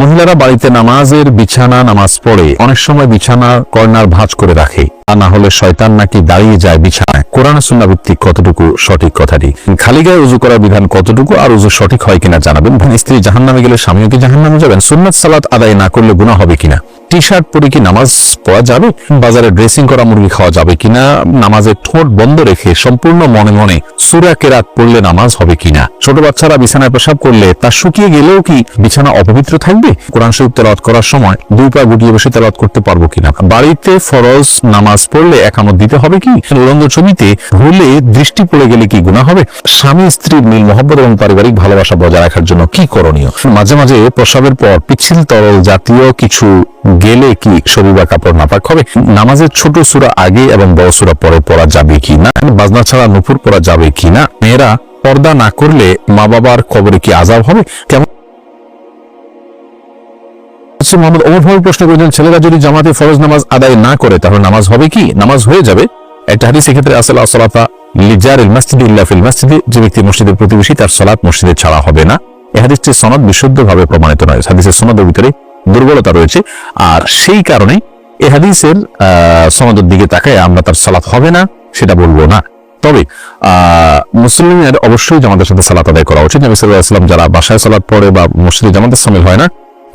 মহিলারা বাড়িতে নামাজের বিছানা, নামাজ পড়ে। অনেক সময় বিছানা, কর্নার ভাঁজ করে রাখে। তা না হলে শয়তান নাকি দাঁড়িয়ে যায় বিছানায়। কোরআন সুন্না ভিত্তিক কতটুকু সঠিক কথাটি? খালি গায়ে উজু করার বিধান কতটুকু? আর উজু সঠিক হয় কিনা জানাবেন। স্ত্রী জাহান নামে গেলে স্বামীও কি জাহান নামে যাবেন? সুন্নাত সালাত আদায় না করলে গুণা হবে কিনা? টি শার্ট পরে কি নামাজ পড়া যাবে? বাজারে ড্রেসিং করা মুরগি খাওয়া যাবে কিনা নামাজের ঠোঁট বন্ধ রেখে সম্পূর্ণ মনে মনে সুরা কেরাত পড়লে নামাজ হবে কিনা ছোট বাচ্চারা বিছানায় পেশাব করলে তা শুকিয়ে গেলেও কি বিছানা অপবিত্র থাকবে? কোরআন শরীফ তেলাওয়াত করার সময় দুই পা গুটিয়ে বসে তেলাওয়াত করতে পারব কিনা বাড়িতে ফরজ নামাজ পড়লে একামত দিতে হবে কি? উলঙ্গ ছবিতে ভুলে দৃষ্টি পড়ে গেলে কি গুণা হবে? স্বামী, স্ত্রীর মিল, মহব্বত এবং পারিবারিক ভালোবাসা বজায় রাখার জন্য কি করণীয়? মাঝে মাঝে প্রসাবের পর পিচ্ছিল তরল জাতীয় কিছু গেলে কি শরীর বা কাপড় নাপাক হবে? নামাজের ছোট সুরা আগে এবং বড় সুরা পরে পড়া যাবে কি না বাজনা ছাড়া নুপুর পড়া যাবে কি না মেয়েরা পর্দা না করলে মা বাবার কবরে কি আজাব হবে? কেমন? প্রশ্ন করেছেন, ছেলেরা যদি জামাতে ফরজ নামাজ আদায় না করে, তাহলে নামাজ হবে কি? নামাজ হয়ে যাবে? একটা হাদিস এক্ষেত্রে আসলে আসলাতা লিজার মসজিদ ইল্লা ফিল যে ব্যক্তি মসজিদের প্রতিবেশী, তার সলাৎ মসজিদে ছাড়া হবে না। এই হাদিসটির সনদ বিশুদ্ধভাবে প্রমাণিত নয়। হাদিসের সনদের ভিতরে দুর্বলতা রয়েছে। আর সেই কারণে এ হাদিসের আহ, সনদের দিকে তাকায় আমরা তার সালাত হবে না সেটা বলব না। তবে মুসলিমের অবশ্যই জামাতের সাথে সালাত আদায় করা উচিত। নবী ওয়াসাল্লাম যারা বাসায় সালাত পড়ে বা মসজিদে জামাতের সামিল হয় না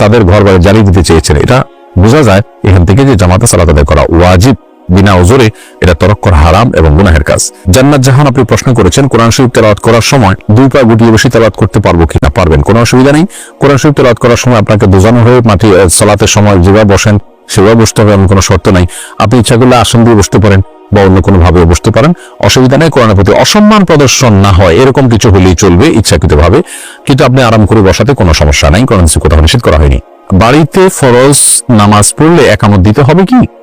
তাদের ঘর বাড়ি জ্বালিয়ে দিতে চেয়েছেন। এটা বোঝা যায় এখান থেকে যে জামাতে সালাত আদায় করা ওয়াজিব। বিনা ওজোরে এটা তরক করা হারাম এবং গুনাহের কাজ। জান্নাত জাহান আপনি প্রশ্ন করেছেন, কোরআন শরীফ তেলাওয়াত করার সময় দুই পা গুটিয়ে বসে তেলাওয়াত করতে পারব কিনা? পারবেন। কোনো অসুবিধা নেই। কোরআন শরীফ তেলাওয়াত করার সময় আপনাকে দোজানো হয়ে মাটি সালাতের সময় যেভাবে বসেন, সেভাবে বসতে হবে, এমন কোনো শর্ত নাই। আপনি ইচ্ছা করলে আসন দিয়ে বসতে পারেন বা অন্য কোনো ভাবে বসতে পারেন। অসুবিধা নেই, কোরআনের প্রতি অসম্মান প্রদর্শন না হয়। এরকম কিছু হলেই চলবে ইচ্ছাকৃত ভাবে কিন্তু আপনি আরাম করে বসাতে কোনো সমস্যা নাই। কোরআন কোথাও নিষেধ করা হয়নি। বাড়িতে ফরজ নামাজ পড়লে একামত দিতে হবে কি?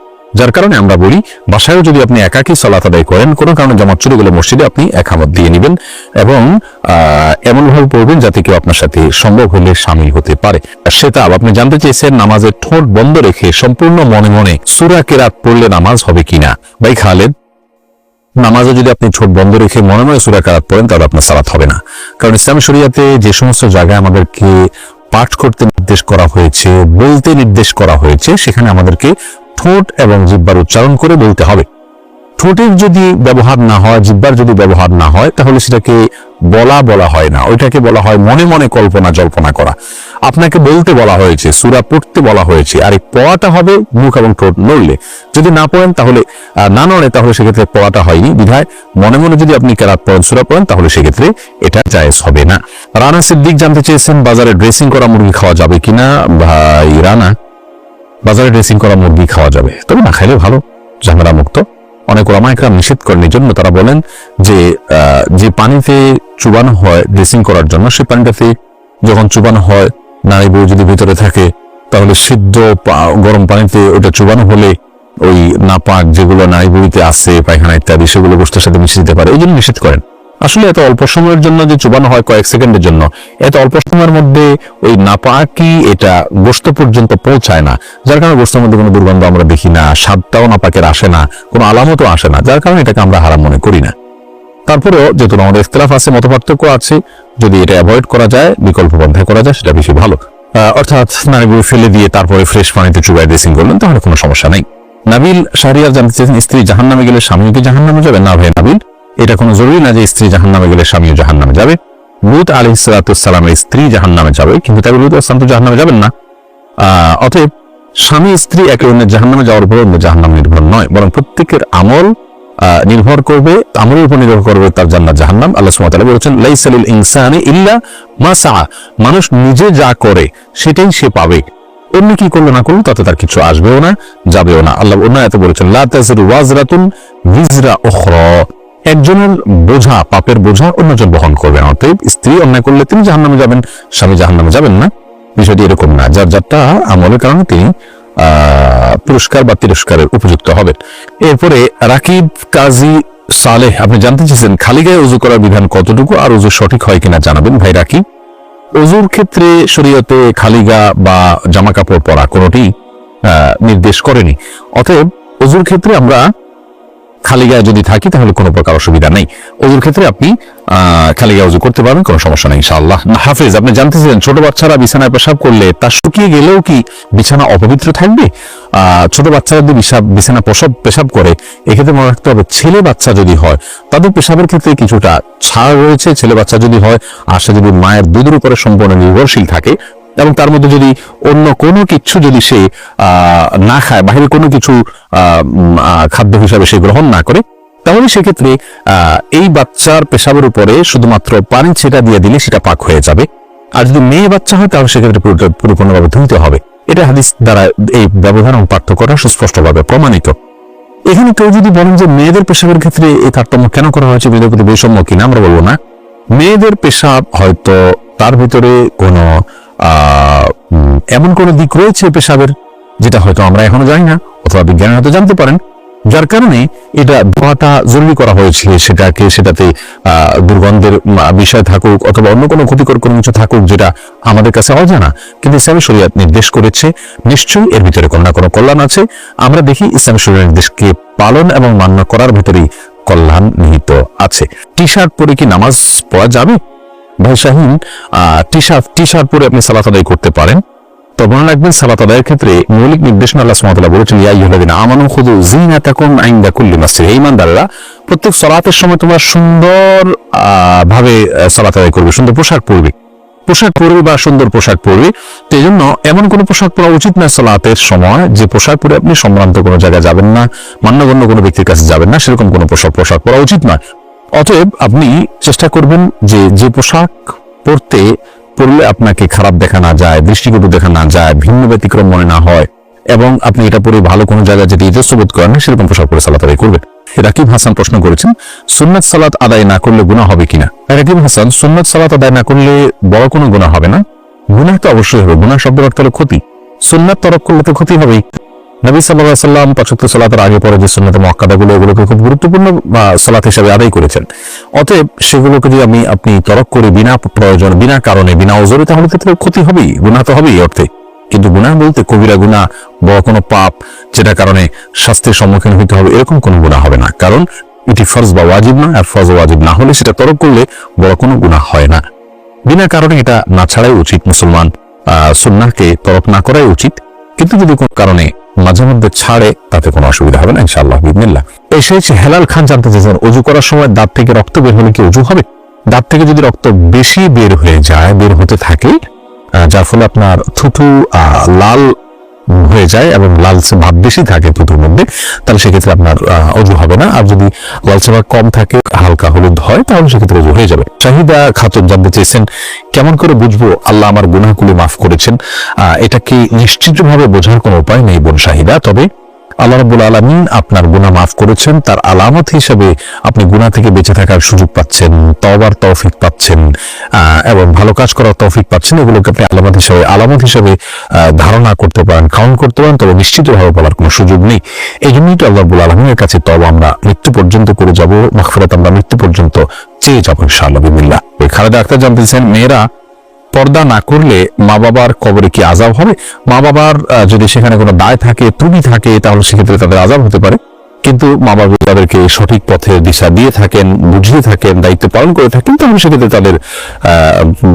যার কারণে আমরা বলি, বাসায়ও যদি আপনি একাকী সলাত আদায় করেন, কোনো কারণে জামাত চলে গেলে মসজিদে আপনি একামত দিয়ে নেবেন এবং এমনভাবে পড়বেন যাতে কেউ আপনার সাথে সম্ভব হলে সামিল হতে পারে। সেটা আপনি জানতে চেয়েছেন নামাজের ঠোঁট বন্ধ রেখে সম্পূর্ণ মনে মনে সুরা কেরাত পড়লে নামাজ হবে কিনা? ভাই খালেদ, নামাজে যদি আপনি ছোট বন্ধ রেখে মনে মনে সুরা কারাত পড়েন, তাহলে আপনার সালাত হবে না। কারণ ইসলাম শরিয়াতে যে সমস্ত জায়গায় আমাদেরকে পাঠ করতে নির্দেশ করা হয়েছে, বলতে নির্দেশ করা হয়েছে, সেখানে আমাদেরকে ঠোঁট এবং জিব্বার উচ্চারণ করে বলতে হবে। ঠোঁটের যদি ব্যবহার না হয়, জিব্বার যদি ব্যবহার না হয়, তাহলে সেটাকে বলা বলা হয় না। ওইটাকে বলা হয় মনে মনে কল্পনা জল্পনা করা। আপনাকে বলতে বলা হয়েছে, সুরা পড়তে বলা হয়েছে, আর এই পড়াটা হবে মুখ এবং ঠোঁট নড়লে। যদি না পড়েন, তাহলে না নড়ে, তাহলে সেক্ষেত্রে পড়াটা হয়নি। বিধায় মনে মনে যদি আপনি কেরাত পড়েন, সুরা পড়েন, তাহলে সেক্ষেত্রে এটা জায়েজ হবে না। রানা সিদ্দিক জানতে চেয়েছেন, বাজারে ড্রেসিং করা মুরগি খাওয়া যাবে কিনা? ভাই, রানা বাজারে ড্রেসিং করা মুরগি খাওয়া যাবে। তবে না খাইলে ভালো ঝামেলা মুক্ত অনেক ওলামাইকরা নিষেধ করেন এই জন্য তারা বলেন যে যে পানিতে চুবানো হয় ড্রেসিং করার জন্য সেই পানিটাতে যখন চুবানো হয়, নারী বউ যদি ভিতরে থাকে, তাহলে সিদ্ধ গরম পানিতে ওটা চুবানো হলে ওই নাপাক যেগুলো নারী বুড়িতে আছে, পায়খানা ইত্যাদি, সেগুলো গোষ্ঠের সাথে মিশে যেতে পারে। এই জন্য নিষেধ করেন। আসলে এত অল্প সময়ের জন্য যে চুবানো হয় কয়েক সেকেন্ডের জন্য, এত অল্প সময়ের মধ্যে ওই নাপাকি এটা গোস্ত পর্যন্ত পৌঁছায় না। যার কারণে গোস্তের মধ্যে কোনো দুর্গন্ধ আমরা দেখি না, স্বাদটাও নাপাকের আসে না, কোনো আলামতও আসে না, যার কারণে এটাকে আমরা হারাম মনে করি না। তারপরেও যেহেতু আমাদের ইখতলাফ আছে মত পার্থক্য আছে, যদি এটা অ্যাভয়েড করা যায়, বিকল্প পন্থায় করা যায়, সেটা বেশি ভালো। অর্থাৎ নারীগুলো ফেলে দিয়ে তারপরে ফ্রেশ পানিতে চুবাই ড্রেসিং করলেন তাহলে কোনো সমস্যা নেই। নাবিল শাহরিয়ার জানতে চেয়েছেন, স্ত্রী জাহান্নামে গেলে স্বামীও কি জাহান্নামে যাবে? না ভাই, নাবিল। এটা কোনো জরুরি না যে স্ত্রী জাহান্নামে গেলে স্বামীও জাহান্নামে যাবে। লুত আলী সালাতামের স্ত্রী জাহান্নামে যাবে, কিন্তু তাই লুত আসলাম তো জাহান্নামে যাবেন না। অতএব স্বামী স্ত্রী একে অন্যের জাহান্নামে যাওয়ার উপর অন্য জাহান্নাম নির্ভর নয়, বরং প্রত্যেকের আমল নির্ভর করবে, আমলের উপর নির্ভর করবে তার জান্নাত জাহান্নাম। আল্লাহ তাআলা বলেছেন, লাইসালিল ইনসানি ইল্লা মা সাআ মানুষ নিজে যা করে, সেটাই সে পাবে। অন্য কি করল না করল, তাতে তার কিছু আসবেও না, যাবেও না। আল্লাহ অন্য এত বলেছেন, লা তাজিরু ওয়াজরাতুন ভিজরা উখরা। একজনের বোঝা, পাপের বোঝা অন্যজন বহন করবেন অতএব স্ত্রী অন্যায় করলে তিনি জাহান্নামে যাবেন, স্বামী জাহান্নামে যাবেন না। বিষয়টি এরকম না। যার যারটা আমলের কারণে তিনি পুরস্কার বা তিরস্কারের উপযুক্ত হবেন। এরপরে রাকিব, কাজী, সালেহ, আপনি জানতে চেয়েছেন, খালি গায়ে উজু করার বিধান কতটুকু আর উজু সঠিক হয় কিনা জানাবেন ভাই রাকিব। অজুর ক্ষেত্রে শরীয়তে খালিগা বা জামা কাপড় পরা কোনোটি নির্দেশ করেনি। অতএব অজুর ক্ষেত্রে আমরা খালি গায়ে যদি থাকি, তাহলে কোনো প্রকার অসুবিধা নেই। অজুর ক্ষেত্রে আপনি খালি গায়ে অজু করতে পারবেন, কোনো সমস্যা নেই, ইনশাআল্লাহ। হাফিজ, আপনি জানতেছিলেন, ছোট বাচ্চারা বিছানায় পেশাব করলে তা শুকিয়ে গেলেও কি বিছানা অপবিত্র থাকবে? ছোট বাচ্চারা যদি বিছানা পেশাব পেশাব করে, এক্ষেত্রে মনে রাখতে হবে, ছেলে বাচ্চা যদি হয়, তাদের পেশাবের ক্ষেত্রে কিছুটা ছাড় রয়েছে। ছেলে বাচ্চা যদি হয়, আর সে যদি মায়ের দুধের উপরে সম্পূর্ণ নির্ভরশীল থাকে এবং তার মধ্যে যদি অন্য কোনো কিছু যদি সে না খায় বাইরে কোনো কিছু খাদ্য হিসাবে সে গ্রহণ না করে, তাহলে সেক্ষেত্রে এই বাচ্চার পেশাবের উপরে শুধুমাত্র পানি ছেটা দিয়ে দিলে সেটা পাক হয়ে যাবে। আর যদি মেয়ে বাচ্চা হয়, তাহলে সেক্ষেত্রে পরিপূর্ণভাবে ধুইতে হবে। এটা হাদিস দ্বারা এই ব্যবধান এবং পার্থক্যটা সুস্পষ্টভাবে প্রমাণিত। এখানে কেউ যদি বলেন যে মেয়েদের পেশাবের ক্ষেত্রে এই তারতম্য কেন করা হয়েছে, মেয়েদের প্রতি বৈষম্য কিনা আমরা বলব না। মেয়েদের পেশাব হয়তো তার ভিতরে কোনো এমন কোনো দিক রয়েছে পেশাবের যেটা হয়তো আমরা এখনও জানি না, অথবা বিজ্ঞানী হয়তো জানতে পারেন, যার কারণে এটা ধোয়াটা জরুরি করা হয়েছে সেটাকে, সেটাতে দুর্গন্ধের বিষয় থাকুক অথবা অন্য কোনো ক্ষতিকর কোনো কিছু থাকুক যেটা আমাদের কাছে অজানা। কিন্তু ইসলামী শরিয়াত নির্দেশ করেছে, নিশ্চয়ই এর ভিতরে কোনো না কোনো কল্যাণ আছে। আমরা দেখি ইসলামী শরিয়ার নির্দেশকে পালন এবং মান্য করার ভিতরেই কল্যাণ নিহিত আছে। টি শার্ট পরে কি নামাজ পড়া যাবে? ভাই Shahin T shirt T shirt পরে আপনি সালাত আদায় করতে পারেন। তো মনে রাখবেন, সালাত আদায়ের ক্ষেত্রে মৌলিক নির্দেশনা আল্লাহ সুমতলা বলেছেন, ইয়া আইয়ুহাল্লাযিনা আমানু খুদু জিনা তাকুন ইনদা কুল্লি মাসির এই ঈমানদাররা প্রত্যেক সালাতের সময় তোমরা সুন্দর ভাবে সালাত আদায় করবে, সুন্দর পোশাক পরবে। পোশাক পরবে বা সুন্দর পোশাক পরবে তো এই জন্য এমন কোনো পোশাক পরা উচিত না সলাতের সময় যে পোশাক পরে আপনি সম্ভ্রান্ত কোনো জায়গায় যাবেন না, মান্যগণ্য কোনো ব্যক্তির কাছে যাবেন না, সেরকম কোনো পোশাক পোশাক পরা উচিত নয়। অতএব আপনি চেষ্টা করবেন যে যে পোশাক পরতে, পরলে আপনাকে খারাপ দেখা না যায়, দৃষ্টিকটু দেখা না যায়, ভিন্ন ব্যতিক্রম মনে না হয় এবং আপনি এটা পরে ভালো কোনো জায়গায় যেটি নিজস্ব বোধ করেন, সেরকম পোশাক পরে সালাত আদায় করবেন। রাকিব হাসান প্রশ্ন করেছেন? সুন্নাত সালাত আদায় না করলে গুনাহ হবে কিনা? রাকিব হাসান, সুন্নাত সালাত আদায় না করলে বড় কোনো গুনাহ হবে না? গুনাহ তো অবশ্যই হবে। গুনাহ শব্দের অর্থ হলো ক্ষতি। সুন্নাত তরক করলে তো ক্ষতি হবেই। নবী সাল্লাহ সাল্লাম পাঁচক্ত সালাতের আগে পরে যে সুন্নাতে মক্কাদাগুলো এগুলোকে খুব গুরুত্বপূর্ণ বা সালাত হিসাবে আদায় করেছেন। অতএব সেগুলোকে যদি আমি, আপনি তরক করে বিনা প্রয়োজন, বিনা কারণে, বিনা ওজরে, তাহলে ক্ষতি হবেই, গুনাহ তো হবেই অর্থে। কিন্তু গুনাহ বলতে কবিরা গুনাহ বড় কোনো পাপ যেটা কারণে শাস্তির সম্মুখীন হতে হবে, এরকম কোনো গুনাহ হবে না। কারণ এটি ফরজ বা ওয়াজিব না আর ফরজ ওয়াজিব না হলে সেটা তরক করলে বড় কোনো গুনাহ হয় না। বিনা কারণে এটা না ছাড়াই উচিত মুসলমান, আহ, সুন্নাহকে তরক না করাই উচিত। কিন্তু যদি কোনো কারণে মাঝে মধ্যে ছাড়ে, তাতে কোনো অসুবিধা হবে না, ইনশাআল্লাহ বিদিনিল্লাহ এই সেই হেলাল খান জানতে চেয়েছেন, অজু করার সময় দাঁত থেকে রক্ত বের হলে কি অজু হবে? দাঁত থেকে যদি রক্ত বেশি বের হয়ে যায়, বের হতে থাকে যার ফলে আপনার থুথু লাল হয়ে যায় এবং লালচে ভাব বেশি থাকে থুতুর মধ্যে, তাহলে সেক্ষেত্রে আপনার অজু হবে না। আর যদি লালচে ভাব কম থাকে, হালকা হলুদ হয়, তাহলে সেক্ষেত্রে অজু হয়ে যাবে। চাহিদা খাতুন জানতে চেয়েছেন, কেমন করে বুঝব আল্লাহ আমার গুনাহগুলি মাফ করেছেন? এটা কি নিশ্চিতভাবে বোঝার কোনো উপায় নেই বোন শাহিদা তবে আল্লাহ রাব্বুল আলামিন আপনার গুনাহ মাফ করেছেন, তার আলামত হিসেবে আপনি গুনাহ থেকে বেঁচে থাকার সুযোগ পাচ্ছেন, তওবার তৌফিক পাচ্ছেন এবং ভালো কাজ করার তৌফিক পাচ্ছেন, এগুলোকে আপনি আলামত হিসেবে আলামত হিসেবে ধারণা করতে পারেন কাউন্ট করতে পারেন, তবে নিশ্চিতভাবে বলার কোনো সুযোগ নেই। এই জন্যই তো আল্লাহ রাব্বুল আলামিনের কাছে তওবা আমরা মৃত্যু পর্যন্ত করে যাব, মাগফিরাত আমরা মৃত্যু পর্যন্ত চেয়ে যাব ইনশাআল্লাহ, বিমিল্লাহ। খালেদা আক্তার জানতেছেন মেয়েরা পর্দা না করলে মা বাবার কবরে কি আজাব হবে? মা বাবার যদি সেখানে কোনো দায় থাকে, ত্রুটি থাকে, তাহলে সেক্ষেত্রে তাদের আজাব হতে পারে। কিন্তু মা বাবা তাদেরকে সঠিক পথে দিশা দিয়ে থাকেন, বুঝিয়ে থাকেন, দায়িত্ব পালন করে থাকেন, তাহলে সেক্ষেত্রে তাদের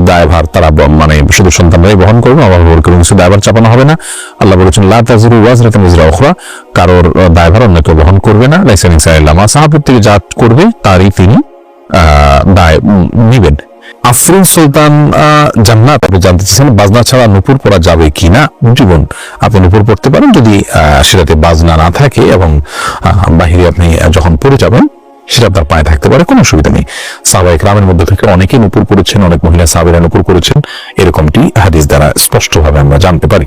দায়ভার তারা মানে শুধু সন্তানরাই বহন করবে মা বাবার কোনো কিছু দায়ভার চাপানো হবে না। আল্লাহ বলেছেন, লা তাজিরু ওয়াজরাতান উখরা কারোর দায়ভার অন্য কেউ বহন করবে না। লাইসেন ইনসাইল্লাহ মা সাহাবের থেকে যা করবে, তারই তিনি দায় নিবেন। আফরিন সুলতান জান্নাত, আপনি জানতে চাচ্ছেন বাজনা ছাড়া নুপুর পরা যাবে কি না? জীবন, আপনি নুপুর পড়তে পারেন যদি সেটাতে বাজনা না থাকে এবং বাহিরে আপনি যখন পড়ে যাবেন, সেটা আপনার পায়ে থাকতে পারে, কোনো অসুবিধা নেই। সাহাবাহিক গ্রামের মধ্যে থেকে অনেকেই নুপুর করেছেন অনেক মহিলা সাবেরা নুপুর করেছেন, এরকমটি হাদিস দ্বারা স্পষ্টভাবে আমরা জানতে পারি।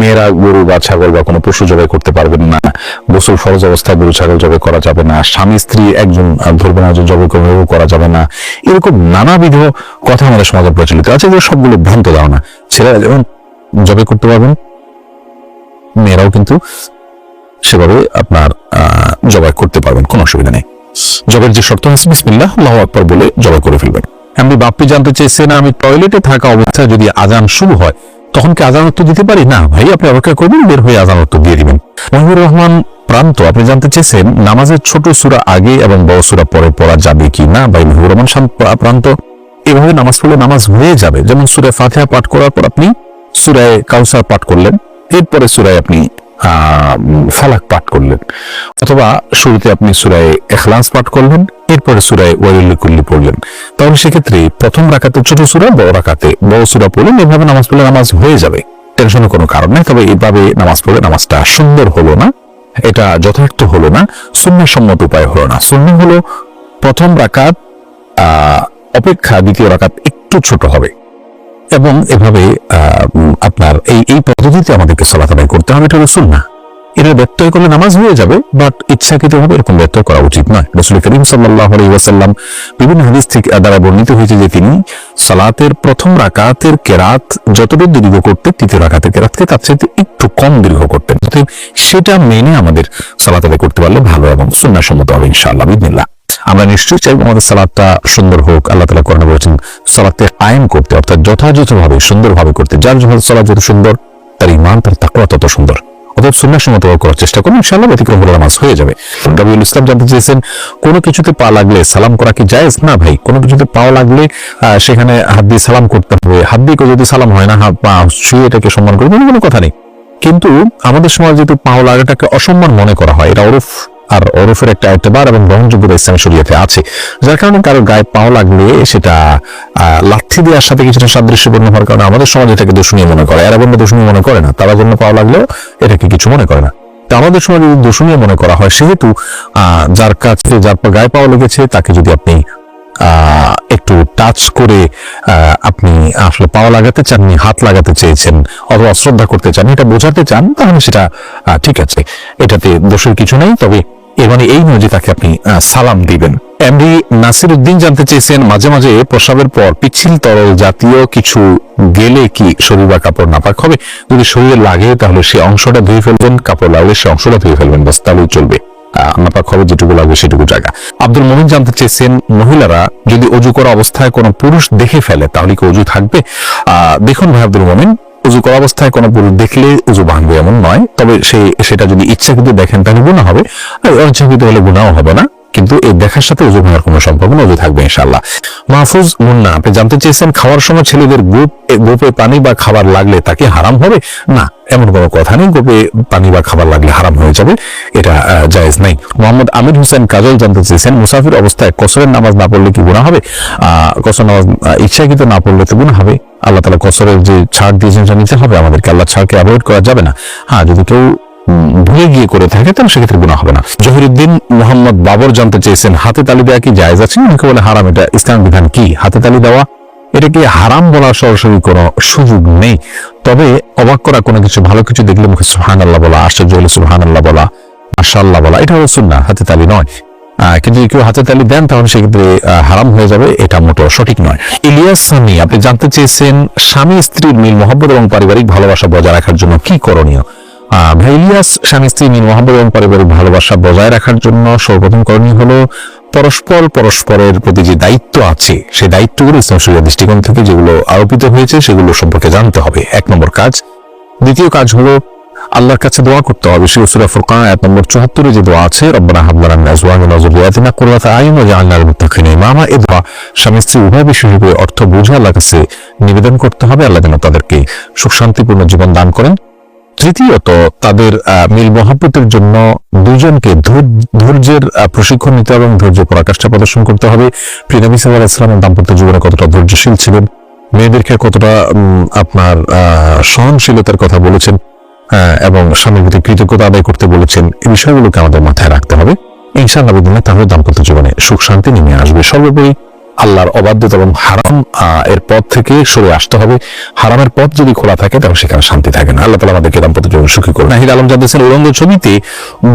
মেয়েরা গরু বা ছাগল বা কোনো পশু জবাই করতে পারবেন না। গোসল ফরজ অবস্থায় গরু ছাগল জবাই করা যাবে না। স্বামী, স্ত্রী একজন ধরবেন একজন জবাই করবে করা যাবে না। এরকম নানাবিধ কথা আমাদের সমাজে প্রচলিত আছে এগুলো সবগুলো ভ্রান্ত ধারণা। ছেলেরা যেমন জবাই করতে পারবেন, মেয়েরাও কিন্তু সেভাবে আপনার জবাই করতে পারবেন, কোনো অসুবিধা নেই। জবের যে শর্ত আছে, বিসমিল্লাহ, আল্লাহ আকবর বলে জবাই করে ফেলবেন। আমি বাপ্পি জানতে চেয়েছেন, আমি টয়লেটে থাকা অবস্থায় যদি আজান শুরু হয় তখন কি আজান উত্তর দিতে পারি? না, ভাই, আপনি অপেক্ষা করবেন, বের হয়ে উত্তর দিয়ে দিবেন। মহিবুর রহমান প্রান্ত, আপনি জানতে চেয়েছেন নামাজের ছোট সুরা আগে এবং বড় সুরা পরে পড়া যাবে কি না? ভাই মহিবুর রহমান প্রান্ত, এভাবে নামাজ পড়লে নামাজ হয়ে যাবে। যেমন সুরে ফাতিহা পাঠ করার পর আপনি সুরায় কাউসার পাঠ করলেন, এরপরে সুরায় আপনি ফালাক পাঠ করলেন। অথবা শুরুতে আপনি সুরায় এখলাস পাঠ করলেন, এরপরে সুরায় ওয়াইল কুল্লি পড়লেন। তাহলে সেক্ষেত্রে প্রথম রাকাতে ছোট সুরা, বড় রাকাতে বড় সুরা পড়লেন এভাবে নামাজ পড়লে নামাজ হয়ে যাবে। টেনশনের কোনো কারণ নেই, তবে এভাবে নামাজ পড়লে নামাজটা সুন্দর হলো না, এটা যথার্থ হলো না সুন্নাসম্মত উপায় হলো না। সুন্না হলো প্রথম রাকাত অপেক্ষা দ্বিতীয় রাকাত একটু ছোট হবে। এবং এভাবে আপনার এই এই পদ্ধতিতে আমাদেরকে সলাত আদায় করতে হবে, এটা হলো সুন্না এটা ব্যত্যয় করলে নামাজ হয়ে যাবে বাট ইচ্ছাকৃত ভাবে এরকম ব্যত্যয় করা উচিত নয়। রসুল করিম সাল্লাহ ওয়াসাল্লাম বিভিন্ন হাদিস থেকে দ্বারা বর্ণিত হয়েছে যে তিনি সালাতের প্রথম রাকাতের কেরাত যতটুকু দীর্ঘ করতেন, তৃতীয় রাকাতের কেরাতকে তার চাইতে একটু কম দীর্ঘ করতেন। সেটা মেনে আমাদের সালাত আদায় করতে পারলে ভালো এবং সুন্নাসম্মত হবে ইনশাআল্লাহ বিদিনিল্লাহ আমরা নিশ্চয়ই চাইব আমাদের সালাদটা সুন্দর হোক, আল্লাহ তালা কোরআনে বলেছেন, সালাদকে কায়েম করতে, অর্থাৎ যথাযথভাবে, সুন্দরভাবে করতে। যার যখন সালাদ যত সুন্দর, তার ইমান তার তাকওয়া তত সুন্দর। সমত করার চেষ্টা করুন, ইনশাআল্লাহ ব্যতিক্রম নামাজ হয়ে যাবে। রবিউল ইসলাম জানতে চেয়েছেন, কোনো কিছুতে পা লাগলে সালাম করা কি জায়েজ? না ভাই, কোনো কিছুতে লাগলে সেখানে হাত দিয়ে সালাম করতে হবে। হাত দিয়ে যদি সালাম হয় না পা ছুঁয়ে এটাকে সম্মান করবে কোনো কথা নেই। কিন্তু আমাদের সমাজে যেহেতু পাও লাগাটাকে অসম্মান মনে করা হয়, এটা ওরফ আর ওরফের একটা এতবার এবং গ্রহণযোগ্যতা ইসলামী শরীয়তে আছে। যার কারণে কারও গায়ে পাও লাগলে সেটা লাথি দেওয়ার সাথে কিছুটা সাদৃশ্যপূর্ণ হওয়ার কারণে আমাদের সমাজ এটাকে দূষণীয় মনে করে। এরা বন্ধু দূষণীয় মনে করে না, তারা জন্য পাও লাগলেও এটাকে কিছু মনে করে না। তো আমাদের সমাজে যদি দূষণীয় মনে করা হয়, সেহেতু যার কাছে যার গায়ে পাওয়া লেগেছে, তাকে যদি আপনি একটু টাচ করে আপনি আসলে পাওয়া লাগাতে চাননি হাত লাগাতে চেয়েছেন অথবা শ্রদ্ধা করতে চান, এটা বোঝাতে চান, তাহলে সেটা ঠিক আছে। এটাতে দোষের কিছু নেই, তবে মানে এই যে তাকে আপনি সালাম দিবেন। এমডি নাসির উদ্দিন জানতে চেয়েছেন, মাঝে মাঝে প্রসাবের পর পিচ্ছিল তরল জাতীয় কিছু গেলে কি শরীর বা কাপড় নাপাক হবে? যদি শরীরে লাগে, তাহলে সে অংশটা ধুয়ে ফেলবেন, কাপড় লাগলে সে অংশটা ধুয়ে ফেলবেন বাস তাহলেই চলবে। নাপাক হবে যেটুকু লাগবে সেটুকু জায়গা। আব্দুল মমিন জানতে চেয়েছেন, মহিলারা যদি অজু করা অবস্থায় কোনো পুরুষ দেখে ফেলে, তাহলে কি অজু থাকবে? দেখুন ভাই আব্দুল মমিন উজু করা অবস্থায় কোনো পুরুষ দেখলে উজু ভাঙবে এমন নয়। তবে সে, সেটা যদি ইচ্ছাকৃত দেখেন, তাহলে গুণা হবে। আর অনিচ্ছাকৃত হলে গুণাও হবে না। কিন্তু এই দেখার সাথে উজু ভাঙার কোনো সম্পর্ক না উজু থাকবে ইনশাল্লাহ মাহফুজ মুন্না, আপনি জানতে চেয়েছেন খাওয়ার সময় ছেলেদের গোপ গোপে পানি বা খাবার লাগলে তাকে হারাম হবে? না, এমন কোনো কথা নেই। গোপে পানি বা খাবার লাগলে হারাম হয়ে যাবে। এটা জায়েজ নাই। মোহাম্মদ আমির হোসেন কাজল জানতে চেয়েছেন, মুসাফির অবস্থায় কসরের নামাজ না পড়লে কি গুণা হবে? কসর নামাজ ইচ্ছাকৃত না পড়লে তো গুণা হবে। আল্লাহ তালা কসরের যে ছাড় দিয়েছেন সেটা নিতে হবে, আমাদেরকে আল্লাহ ছাড়কে অ্যাভয়েড করা যাবে না। হ্যাঁ যদি কেউ ভুলে গিয়ে করে থাকে, তাহলে সেক্ষেত্রে গুণা হবে না। জহিরুদ্দিন মোহাম্মদ বাবর জানতে চেয়েছেন, হাতে তালি দেওয়া কি জায়েজ আছে? অনেকে বলে হারাম, এটা ইসলাম বিধান কি? হাতে তালি দেওয়া এটাকে হারাম বলার সরাসরি কোনো সুযোগ নেই? তবে অবাক করা কোনো কিছু, ভালো কিছু দেখলে মুখে সুহান আল্লাহ বলা, আশ্চর্য হলে সুহান আল্লাহ বলা, মাশাআল্লাহ বলা এটা হলো সুন্না হাতে তালি নয়। কিন্তু কেউ হাতে তালি দেন, তাহলে সেক্ষেত্রে হারাম হয়ে যাবে। এটা মোটেও সঠিক নয়। ইলিয়াস সানি আপনি জানতে চেয়েছেন স্বামী, স্ত্রীর মিল, মহব্বত এবং পারিবারিক ভালোবাসা বজায় রাখার জন্য কি করণীয়? ইলিয়াস, স্বামী, স্ত্রী, মিল, মহব্বত এবং পারিবারিক ভালোবাসা বজায় রাখার জন্য সর্বপ্রথম করণীয় হলো, পরস্পর পরস্পরের প্রতি যে দায়িত্ব আছে সেই দায়িত্বগুলো ইসলাম দৃষ্টিকোণ থেকে যেগুলো আরোপিত হয়েছে, সেগুলো সম্পর্কে জানতে হবে। এক নম্বর কাজ। দ্বিতীয় কাজ হলো আল্লাহর কাছে দোয়া করতে হবে। সেই সূরা ফুরকান, আয়াত নম্বর 74 যে দোয়া আছে, রব্বানা হাব লানা আজওয়াজিনা ওয়া যুররিয়াতিনা কুররাতা আয়ুন ওয়াজআলনা লিল মুত্তাকিনা ইমামা। এই দোয়া স্বামী স্ত্রী উভয় বিশেষভাবে অর্থ বুঝে আল্লাহর কাছে নিবেদন করতে হবে। আল্লাহ যেন তাদেরকে সুখ শান্তিপূর্ণ জীবন দান করেন। তৃতীয়ত, তাদের মিল মহাব্বতের জন্য দুজনকে ধৈর- ধৈর্যের প্রশিক্ষণ নিতে এবং ধৈর্য পরাকাষ্ঠা প্রদর্শন করতে হবে। প্রিনবী সাল্লাহ ইসলামের দাম্পত্য জীবনে কতটা ধৈর্যশীল ছিলেন? মেয়েদেরকে কতটা আপনার সহনশীলতার কথা বলেছেন? এবং স্বামীর প্রতি কৃতজ্ঞতা আদায় করতে বলেছেন, এই বিষয়গুলোকে আমাদের মাথায় রাখতে হবে। ইনশাআল্লাহ বিদিনে তাহলে দাম্পত্য জীবনে সুখ, শান্তি নেমে আসবে। সর্বোপরি আল্লাহর অবাধ্যতা এবং হারাম এর পথ থেকে সরে আসতে হবে। হারামের পথ যদি খোলা থাকে, তাহলে সেখানে শান্তি থাকে না। আল্লাহ তালা আমাদেরকে দাম্পত্য জীবন সুখী করবে নাহিদ আলম জানতেছেন উলঙ্গ ছবিতে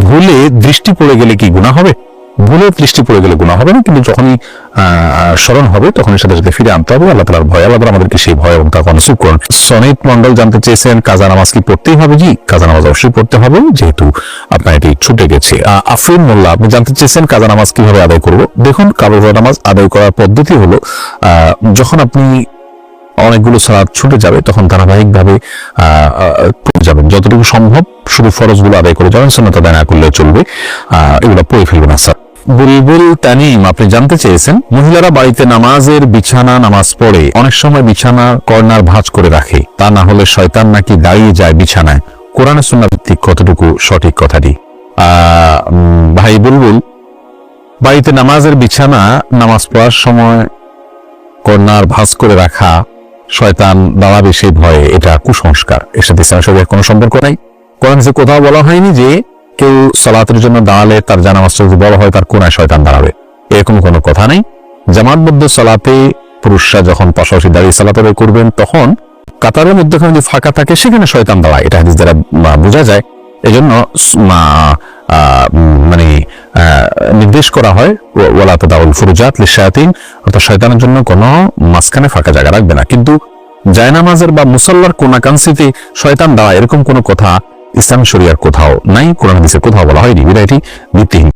ভুলে দৃষ্টি পড়ে গেলে কি গুণা হবে? ভুলে দৃষ্টি পড়ে গেলে গুণা হবে না, কিন্তু যখনই স্মরণ হবে, তখনই সাথে সাথে ফিরে আনতে হবে। আল্লাহ তালার ভয়, আল্লাহ আমাদেরকে সেই ভয় এবং তাকে অনুসুখ করুন। সনিত মন্ডল জানতে চেয়েছেন, কাজা নামাজ কি পড়তেই হবে? জি, কাজা নামাজ অবশ্যই পড়তে হবে, যেহেতু আপনার এটি ছুটে গেছে। আফরিন মোল্লা, আপনি জানতে চেয়েছেন কাজা নামাজ কীভাবে আদায় করব? দেখুন, কাবা নামাজ আদায় করার পদ্ধতি হলো যখন আপনি অনেকগুলো সালাদ ছুটে যাবে, তখন ধারাবাহিকভাবে পড়ে যাবেন। যতটুকু সম্ভব শুধু ফরজগুলো আদায় করে যাবেন সন্ন্যত আদায় না করলে চলবে। এগুলো পড়ে ফেলবেন না স্যার বুলবুল তানিম, আপনি জানতে চেয়েছেন? মহিলারা বাড়িতে নামাজের বিছানা, নামাজ পড়ে অনেক সময় বিছানা, কর্নার ভাঁজ করে রাখে। তা না হলে শয়তান নাকি দাঁড়িয়ে যায় বিছানায়। কোরআনের সুন্নাহ ভিত্তিক কতটুকু সঠিক কথাটি? ভাই বুলবুল, বাড়িতে নামাজের বিছানা, নামাজ পড়ার সময় কর্নার ভাঁজ করে রাখা শয়তান দাঁড়াবে সেই ভয়ে, এটা কুসংস্কার। এর সাথে ইসলামের সঙ্গে কোনো সম্পর্ক নাই? কোরআন কোথাও বলা হয়নি যে কেউ সলাতের জন্য দাঁড়ালে তার জানামাজটা যদি বড় হয় তার কোনায় শয়তান দাঁড়াবে। এরকম কোনো কথা নেই। জামাতবদ্ধ সলাতে পুরুষরা যখন পাশাপাশি দাঁড়িয়ে সালাত করবেন তখন কাতারের মধ্যখানে যে ফাঁকা থাকে সেখানে শয়তান দাঁড়ায়। এটা হাদিস দ্বারা বোঝা যায়। মা- আহ, মানে নির্দেশ করা হয় ওয়ালা তাদাউল ফুরুজাত লিশায়াতিন অর্থাৎ শয়তানের জন্য কোনো মাঝখানে ফাঁকা জায়গা রাখবে না। কিন্তু জায়নামাজের বা মুসল্লার কোনাকাংশিতে শয়তান দাঁড়ায় এরকম কোনো কথা ইসলাম শরিয়ার কোথাও নাই কোরআন হাদিসের কোথাও বলা হয়নি। বিদায়টি ভিত্তিহীন।